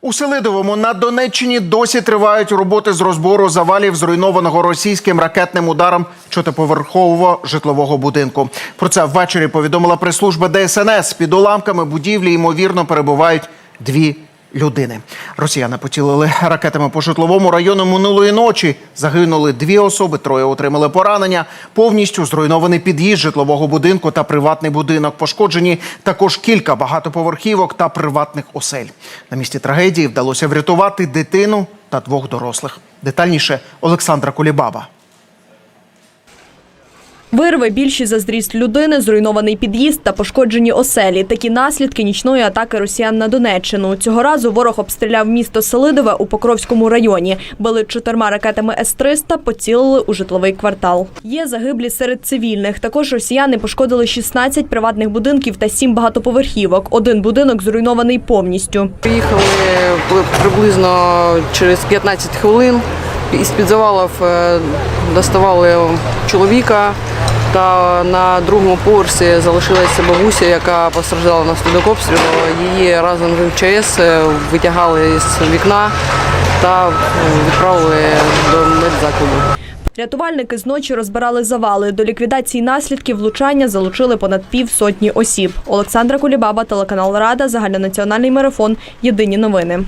У Селидовому на Донеччині досі тривають роботи з розбору завалів зруйнованого російським ракетним ударом чотиповерхового житлового будинку. Про це ввечері повідомила прес-служба ДСНС. Під уламками будівлі ймовірно перебувають дві людини. Росіяни поцілили ракетами по житловому району минулої ночі. Загинули дві особи, троє отримали поранення. Повністю зруйнований під'їзд житлового будинку та приватний будинок. Пошкоджені також кілька багатоповерхівок та приватних осель. На місці трагедії вдалося врятувати дитину та двох дорослих. Детальніше Олександра Кулібаба. Вирви більші за зріст людини, зруйнований під'їзд та пошкоджені оселі. Такі наслідки нічної атаки росіян на Донеччину. Цього разу ворог обстріляв місто Селидове у Покровському районі. Били чотирма ракетами С-300, поцілили у житловий квартал. Є загиблі серед цивільних. Також росіяни пошкодили 16 приватних будинків та 7 багатоповерхівок. Один будинок зруйнований повністю. Приїхали приблизно через 15 хвилин. Із-під завалів е, доставали чоловіка. Та на другому поверсі залишилася бабуся, яка постраждала внаслідок обстрілу. Її разом з МЧС е, витягали з вікна та е, відправили до медзакладу. Рятувальники зночі розбирали завали. До ліквідації наслідків влучання залучили понад півсотні осіб. Олександра Кулібаба, телеканал Рада, загальнонаціональний марафон. Єдині новини.